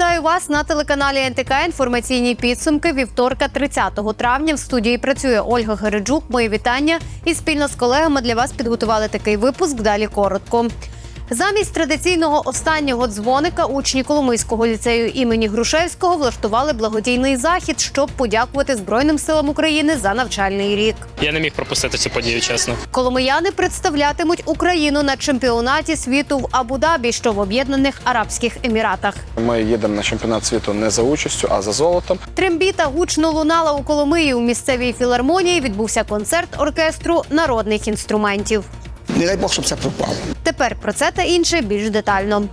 Вітаю вас на телеканалі НТК. Інформаційні підсумки вівторка, 30 травня. В студії працює Ольга Гереджук. Мої вітання і спільно з колегами для вас підготували такий випуск. Далі коротко. Замість традиційного останнього дзвоника учні Коломийського ліцею імені Грушевського влаштували благодійний захід, щоб подякувати Збройним силам України за навчальний рік. Я не міг пропустити цю подію, чесно. Коломияни представлятимуть Україну на чемпіонаті світу в Абу-Дабі, що в Об'єднаних Арабських Еміратах. Ми їдемо на чемпіонат світу не за участю, а за золотом. Трембіта гучно лунала у Коломиї. У місцевій філармонії відбувся концерт оркестру народних інструментів. Не дай Бог, щоб це пропало. Тепер про це та інше більш детально.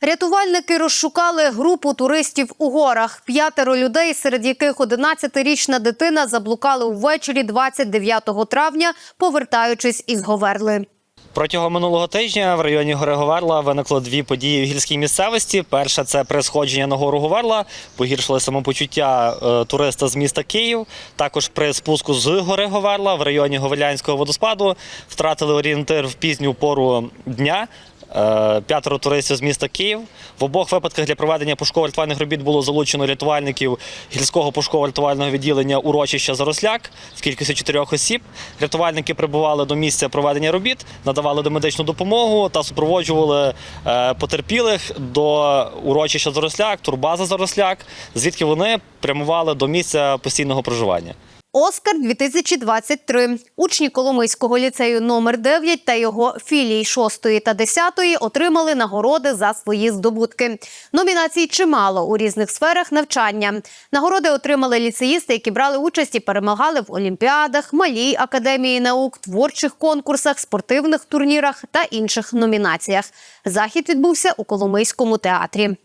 Рятувальники розшукали групу туристів у горах. П'ятеро людей, серед яких 11-річна дитина заблукали увечері 29 травня, повертаючись із Говерли. Протягом минулого тижня в районі гори Говерла виникло дві події в гірській місцевості. Перша це при сходженні на гору Говерла, погіршили самопочуття е, туриста з міста Київ. Також при спуску з гори Говерла в районі Говерлянського водоспаду втратили орієнтир в пізню пору дня. Е, П'ятеро туристів з міста Київ. В обох випадках для проведення пошуково-рятувальних робіт було залучено рятувальників гірського пошуково-рятувального відділення урочища Заросляк в кількості чотирьох осіб. Рятувальники прибували до місця проведення робіт, надавали домедичну допомогу та супроводжували е, потерпілих до урочища Заросляк, турбаза Заросляк, звідки вони прямували до місця постійного проживання. Оскар 2023. Учні Коломийського ліцею номер 9 та його філій 6 та 10 отримали нагороди за свої здобутки. Номінацій чимало у різних сферах навчання. Нагороди отримали ліцеїсти, які брали участь і перемагали в олімпіадах, малій академії наук, творчих конкурсах, спортивних турнірах та інших номінаціях. Захід відбувся у Коломийському театрі.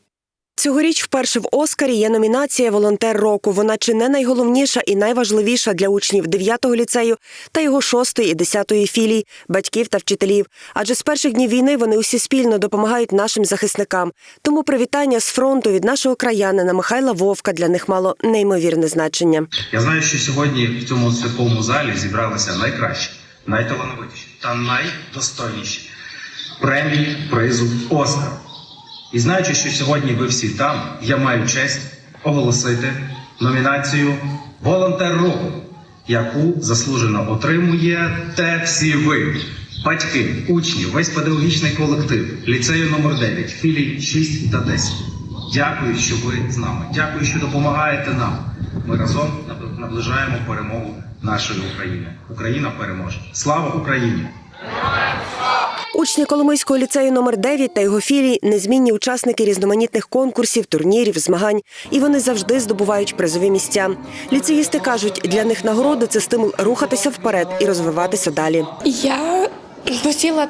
Цьогоріч вперше в Оскарі є номінація Волонтер року. Вона чи не найголовніша і найважливіша для учнів 9-го ліцею та його 6 і 10 філій, батьків та вчителів. Адже з перших днів війни вони усі спільно допомагають нашим захисникам. Тому привітання з фронту від нашого краянина Михайла Вовка для них мало неймовірне значення. Я знаю, що сьогодні в цьому святковому залі зібралися найкращі, найталановитіші та найдостойніші премії призу Оскар. І знаючи, що сьогодні ви всі там, я маю честь оголосити номінацію Волонтер року, яку заслужено отримуєте всі ви. Батьки, учні, весь педагогічний колектив, ліцею номер 9 філій 6 та 10. Дякую, що ви з нами. Дякую, що допомагаєте нам. Ми разом наближаємо перемогу нашої України. Україна переможе. Слава Україні! Учні Коломийського ліцею номер 9 та його філій незмінні учасники різноманітних конкурсів, турнірів, змагань, і вони завжди здобувають призові місця. Ліцеїсти кажуть, для них нагороди це стимул рухатися вперед і розвиватися далі. Я посіла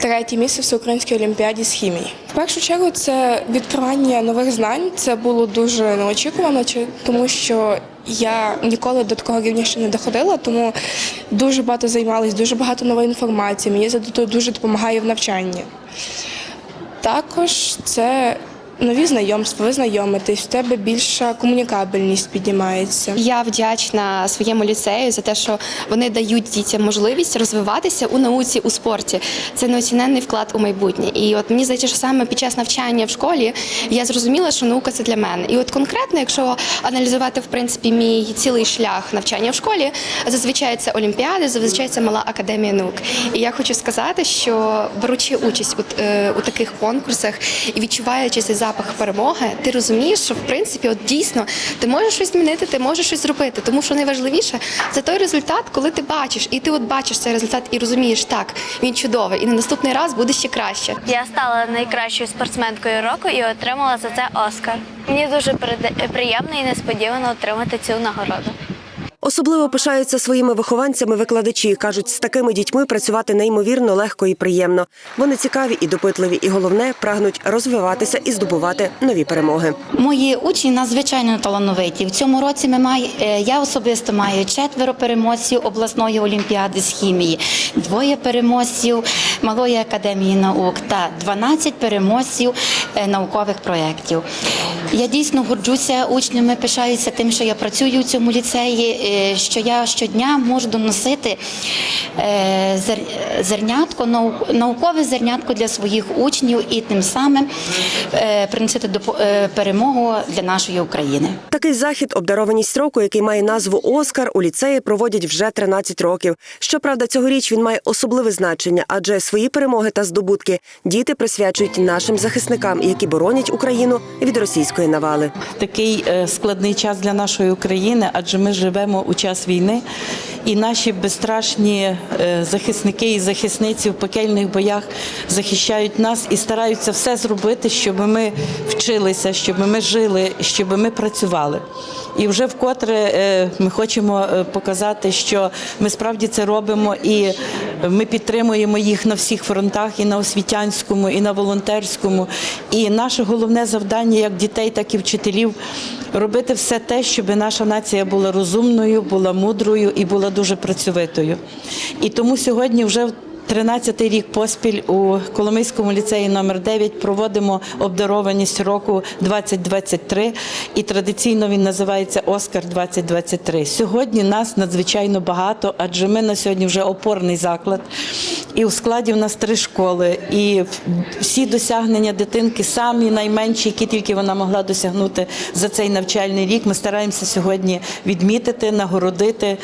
третє місце в всеукраїнській олімпіаді з хімії. В першу чергу це відкривання нових знань. Це було дуже неочікувано, тому що я ніколи до такого рівня ще не доходила, тому дуже багато займалась, дуже багато нової інформації. Мені це дуже допомагає в навчанні. Також це нові знайомства, ви знайомитесь, в тебе більша комунікабельність піднімається. Я вдячна своєму ліцею за те, що вони дають дітям можливість розвиватися у науці у спорті. Це неоціненний вклад у майбутнє. І от мені здається, що саме під час навчання в школі я зрозуміла, що наука це для мене. І от конкретно, якщо аналізувати в принципі мій цілий шлях навчання в школі, зазвичай це олімпіади, зазвичай це мала академія наук. І я хочу сказати, що беручи участь у, е, у таких конкурсах і відчуваючи цей запах перемоги, ти розумієш, що в принципі, от дійсно ти можеш щось змінити, ти можеш щось зробити. Тому що найважливіше це той результат, коли ти бачиш, і ти от бачиш цей результат і розумієш, так він чудовий, і на наступний раз буде ще краще. Я стала найкращою спортсменкою року і отримала за це Оскар. Мені дуже приємно і несподівано отримати цю нагороду. Особливо пишаються своїми вихованцями викладачі. кажуть, з такими дітьми працювати неймовірно легко і приємно. Вони цікаві і допитливі, і головне прагнуть розвиватися і здобувати нові перемоги. Мої учні надзвичайно талановиті. В цьому році ми має, е, я особисто маю четверо переможців обласної олімпіади з хімії, двоє переможців малої академії наук та 12 переможців е, наукових проєктів. Я дійсно горджуся учнями, пишаюся тим, що я працюю у цьому ліцеї. Що я щодня можу доносити е, зер- зернятко, наукове зернятко для своїх учнів і тим самим е, приносити допо- е, перемогу для нашої України. Такий захід обдарованість року, який має назву Оскар, у ліцеї проводять вже 13 років. Щоправда, цьогоріч він має особливе значення, адже свої перемоги та здобутки діти присвячують нашим захисникам, які боронять Україну від російської навали. такий складний час для нашої України, адже ми живемо у час війни, і наші безстрашні е, захисники і захисниці в пекельних боях захищають нас і стараються все зробити, щоб ми вчилися, щоб ми жили, щоб ми працювали. І вже вкотре е, ми хочемо е, показати, що ми справді це робимо, і ми підтримуємо їх на всіх фронтах, і на освітянському, і на волонтерському. І наше головне завдання, як дітей, так і вчителів, робити все те, щоб наша нація була розумною, була мудрою і була дуже працьовитою. І тому сьогодні вже 13-й рік поспіль у Коломийському ліцеї номер 9 проводимо обдарованість року 2023 і традиційно він називається Оскар 2023. Сьогодні нас надзвичайно багато, адже ми на сьогодні вже опорний заклад. І у складі в нас три школи, і всі досягнення дитинки, самі найменші, які тільки вона могла досягнути за цей навчальний рік. Ми стараємося сьогодні відмітити, нагородити,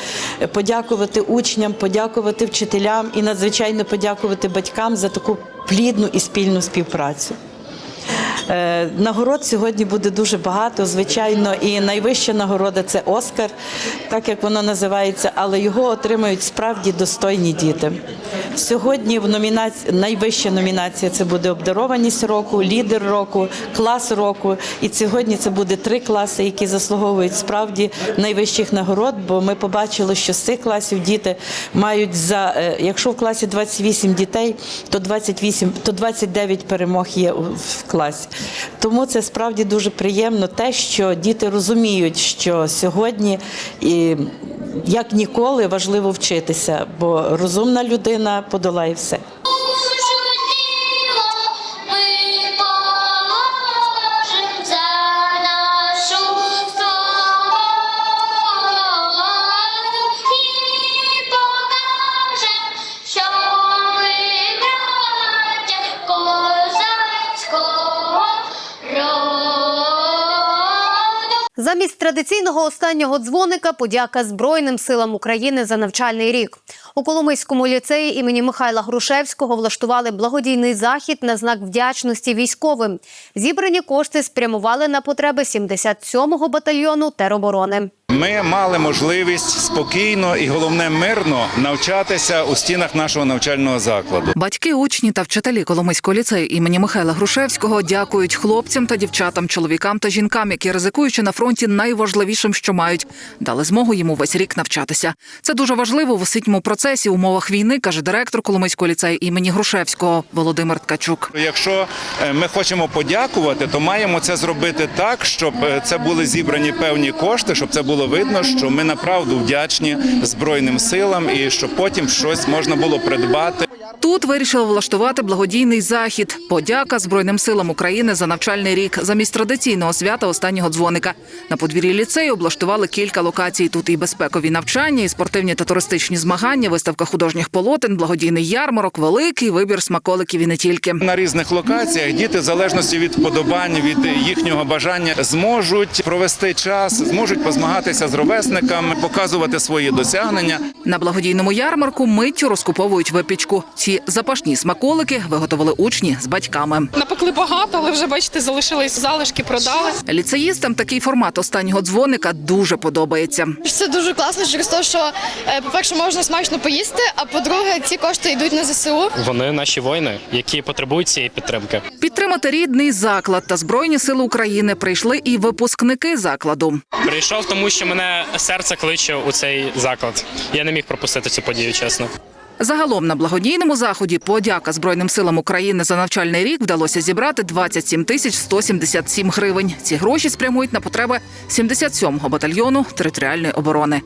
подякувати учням, подякувати вчителям і надзвичайно подякувати батькам за таку плідну і спільну співпрацю. Е, Нагород сьогодні буде дуже багато, звичайно, і найвища нагорода це Оскар, так як воно називається, але його отримають справді достойні діти. Сьогодні в номінації найвища номінація це буде обдарованість року, лідер року, клас року. І сьогодні це буде три класи, які заслуговують справді найвищих нагород. Бо ми побачили, що з цих класів діти мають за е, якщо в класі 28 дітей, то 28, то 29 перемог є в класі. Тому це справді дуже приємно, те, що діти розуміють, що сьогодні і як ніколи важливо вчитися, бо розумна людина подолає все. Традиційного останнього дзвоника подяка Збройним силам України за навчальний рік. У Коломийському ліцеї імені Михайла Грушевського влаштували благодійний захід на знак вдячності військовим. Зібрані кошти спрямували на потреби 77-го батальйону тероборони. Ми мали можливість спокійно і головне мирно навчатися у стінах нашого навчального закладу. Батьки, учні та вчителі Коломийського ліцею імені Михайла Грушевського дякують хлопцям та дівчатам, чоловікам та жінкам, які ризикуючи на фронті найважливішим, що мають, дали змогу йому весь рік навчатися. Це дуже важливо в освітньому процесі в умовах війни, каже директор Коломийського ліцею імені Грушевського Володимир Ткачук. Якщо е, ми хочемо подякувати, то маємо це зробити так, щоб е, це були зібрані певні кошти, щоб це було видно, що ми направду вдячні Збройним силам і що потім щось можна було придбати. Тут вирішили влаштувати благодійний захід. Подяка Збройним силам України за навчальний рік замість традиційного свята останнього дзвоника. На подвір'ї ліцею облаштували кілька локацій. Тут і безпекові навчання, і спортивні та туристичні змагання, виставка художніх полотен, благодійний ярмарок, великий вибір смаколиків і не тільки. На різних локаціях діти, в залежності від вподобань, від їхнього бажання, зможуть провести час, зможуть позмагатися з ровесниками, показувати свої досягнення. На благодійному ярмарку миттю розкуповують випічку. Ці запашні смаколики виготовили учні з батьками. Напекли багато, але вже бачите, залишились залишки, продали. Ліцеїстам такий формат останнього дзвоника дуже подобається. Це дуже класно через те, що, е, по-перше, можна смачно поїсти, а по-друге, ці кошти йдуть на ЗСУ. Вони наші воїни, які потребують цієї підтримки. Підтримати рідний заклад та збройні сили України прийшли і випускники закладу. Прийшов, тому що мене серце кличе у цей заклад. Я не міг пропустити цю подію, чесно. Загалом на благодійному заході подяка Збройним силам України за навчальний рік вдалося зібрати 27 тисяч 177 гривень. Ці гроші спрямують на потреби 77-го батальйону територіальної оборони.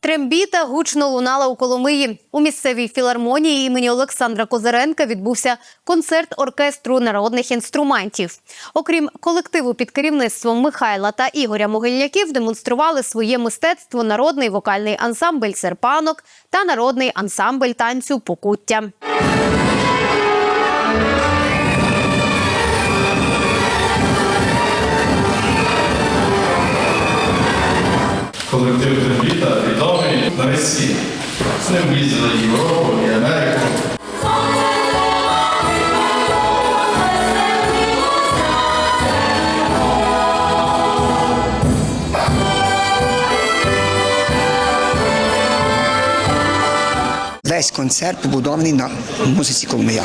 Трембіта гучно лунала у Коломиї. У місцевій філармонії імені Олександра Козаренка відбувся концерт оркестру народних інструментів. Окрім колективу під керівництвом Михайла та Ігоря Могильняків, демонстрували своє мистецтво народний вокальний ансамбль серпанок та народний ансамбль танцю покуття. Колектив На. З ним Європу і Америку. Весь концерт побудований на музиці Коломия.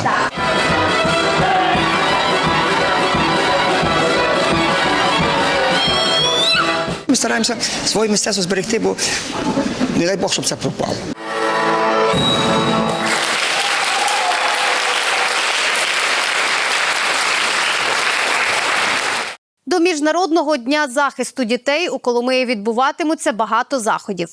Ми стараємося своє мистецтво зберегти, бо не дай Бог, щоб це пропало. До міжнародного дня захисту дітей у Коломиї відбуватимуться багато заходів.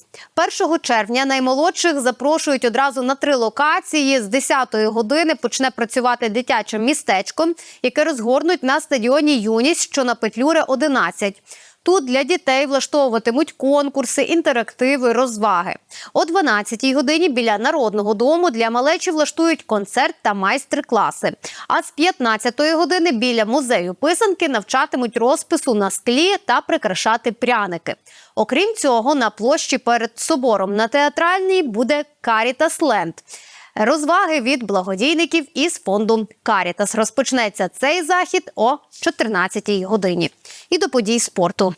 1 червня наймолодших запрошують одразу на три локації. З 10-ї години почне працювати дитяче містечко, яке розгорнуть на стадіоні Юність, що на Петлюри 11. Тут для дітей влаштовуватимуть конкурси, інтерактиви, розваги. О 12-й годині біля народного дому для малечі влаштують концерт та майстер-класи. А з 15-ї години біля музею писанки навчатимуть розпису на склі та прикрашати пряники. Окрім цього, на площі перед собором на театральній буде Карітас Ленд. Розваги від благодійників із фонду Карітас розпочнеться цей захід о 14-й годині. І до подій спорту.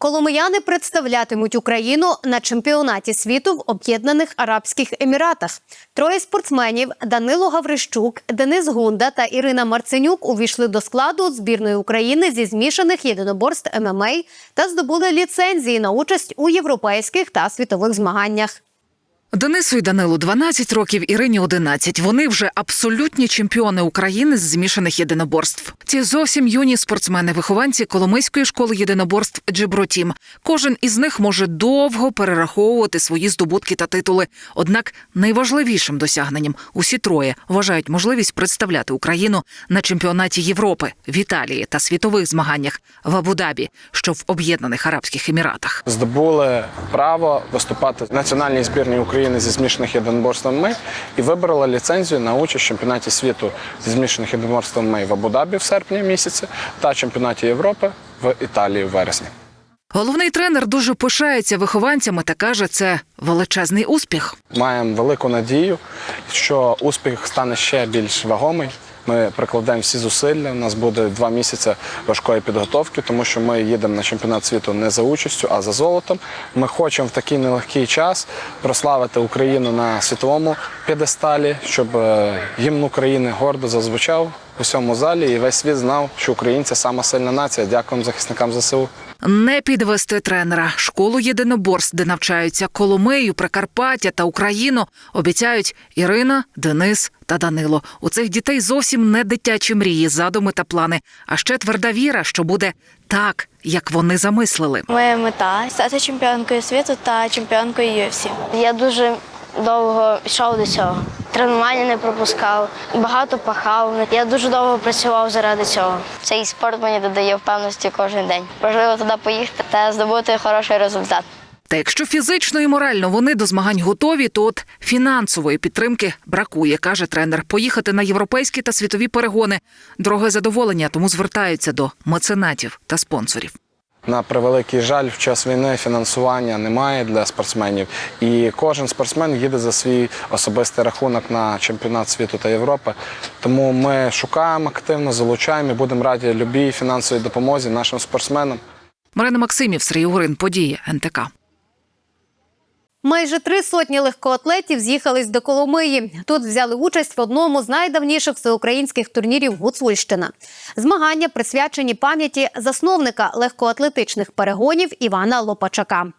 Коломияни представлятимуть Україну на чемпіонаті світу в Об'єднаних Арабських Еміратах. Троє спортсменів Данило Гаврищук, Денис Гунда та Ірина Марценюк увійшли до складу збірної України зі змішаних єдиноборств ММА та здобули ліцензії на участь у європейських та світових змаганнях. Денису і Данилу 12 років, Ірині 11. Вони вже абсолютні чемпіони України з змішаних єдиноборств. Ці зовсім юні спортсмени, вихованці Коломийської школи єдиноборств Джибротім. Кожен із них може довго перераховувати свої здобутки та титули. Однак найважливішим досягненням усі троє вважають можливість представляти Україну на чемпіонаті Європи в Італії та світових змаганнях в Абу-Дабі, що в Об'єднаних Арабських Еміратах. Здобули право виступати в національній збірній України зі змішаних єдиноборств ММА і вибрала ліцензію на участь в чемпіонаті світу зі змішаних єдиноборств ММА в Абу-Дабі в серпні місяці та чемпіонаті Європи в Італії в вересні. Головний тренер дуже пишається вихованцями та каже, це величезний успіх. Маємо велику надію, що успіх стане ще більш вагомий. Ми прикладемо всі зусилля. У нас буде два місяці важкої підготовки, тому що ми їдемо на чемпіонат світу не за участю, а за золотом. Ми хочемо в такий нелегкий час прославити Україну на світовому п'єдесталі, щоб е, гімн України гордо зазвучав у всьому залі, і весь світ знав, що українці сама сильна нація. Дякуємо захисникам ЗСУ. Не підвести тренера. Школу єдиноборств, де навчаються Коломию, Прикарпаття та Україну, обіцяють Ірина, Денис та Данило. У цих дітей зовсім не дитячі мрії, задуми та плани, а ще тверда віра, що буде так, як вони замислили. Моя мета стати чемпіонкою світу та чемпіонкою UFC. Я дуже довго йшов до цього. Тренування не пропускав, багато пахав. Я дуже довго працював заради цього. Цей спорт мені додає впевненості кожен день. Важливо туди поїхати та здобути хороший результат. Та якщо фізично і морально вони до змагань готові, то от фінансової підтримки бракує, каже тренер. Поїхати на європейські та світові перегони дороге задоволення, тому звертаються до меценатів та спонсорів. На превеликий жаль, в час війни фінансування немає для спортсменів, і кожен спортсмен їде за свій особистий рахунок на чемпіонат світу та Європи. Тому ми шукаємо активно, залучаємо і будемо раді любій фінансовій допомозі нашим спортсменам. Марина Максимів, Сергій Угрин, події НТК. Майже три сотні легкоатлетів з'їхались до Коломиї. Тут взяли участь в одному з найдавніших всеукраїнських турнірів Гуцульщина. Змагання присвячені пам'яті засновника легкоатлетичних перегонів Івана Лопачака.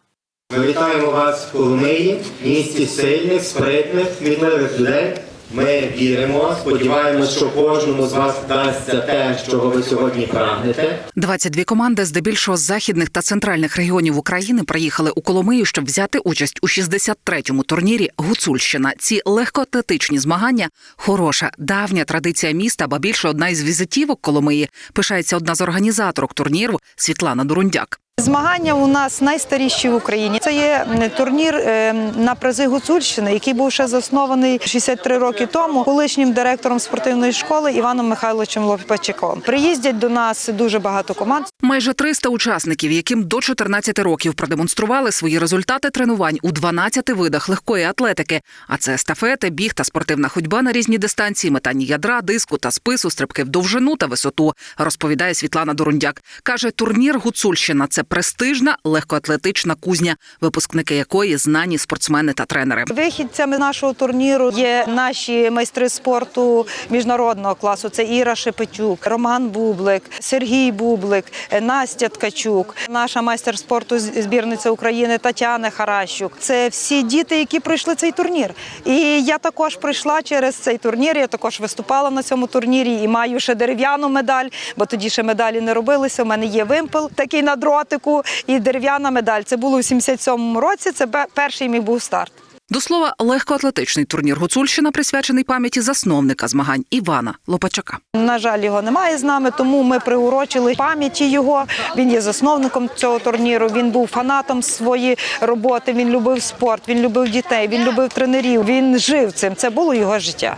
Ми вітаємо вас в Коломиї, місті сильних, спритних, сміливих людей, Ми віримо, сподіваємось, що кожному з вас вдасться те, чого ви сьогодні прагнете. 22 команди, здебільшого з західних та центральних регіонів України, приїхали у Коломию, щоб взяти участь у 63-му турнірі Гуцульщина. Ці легкоатлетичні змагання хороша, давня традиція міста, ба більше одна із візитівок Коломиї. Пишається одна з організаторок турніру Світлана Дурундяк. Змагання у нас найстаріші в Україні. Це є турнір е, на призи Гуцульщини, який був ще заснований 63 роки тому колишнім директором спортивної школи Іваном Михайловичем Лопачаком. Приїздять до нас дуже багато команд. Майже 300 учасників, яким до 14 років продемонстрували свої результати тренувань у 12 видах легкої атлетики. А це естафети, біг та спортивна ходьба на різні дистанції, метання ядра, диску та спису, стрибки в довжину та висоту. Розповідає Світлана Дурундяк. каже, турнір Гуцульщина це престижна легкоатлетична кузня, випускники якої знані спортсмени та тренери. Вихідцями нашого турніру є наші майстри спорту міжнародного класу. Це Іра Шепетюк, Роман Бублик, Сергій Бублик, Настя Ткачук, наша майстер спорту збірниця України Тетяна Харащук. Це всі діти, які пройшли цей турнір. І я також пройшла через цей турнір. Я також виступала на цьому турнірі і маю ще дерев'яну медаль, бо тоді ще медалі не робилися. У мене є вимпел такий на дротику і дерев'яна медаль. Це було у 77-му році. Це перший мій був старт. До слова, легкоатлетичний турнір Гуцульщина присвячений пам'яті засновника змагань Івана Лопачака. На жаль, його немає з нами, тому ми приурочили пам'яті його. Він є засновником цього турніру. Він був фанатом своєї роботи. Він любив спорт, він любив дітей, він любив тренерів. Він жив цим. Це було його життя.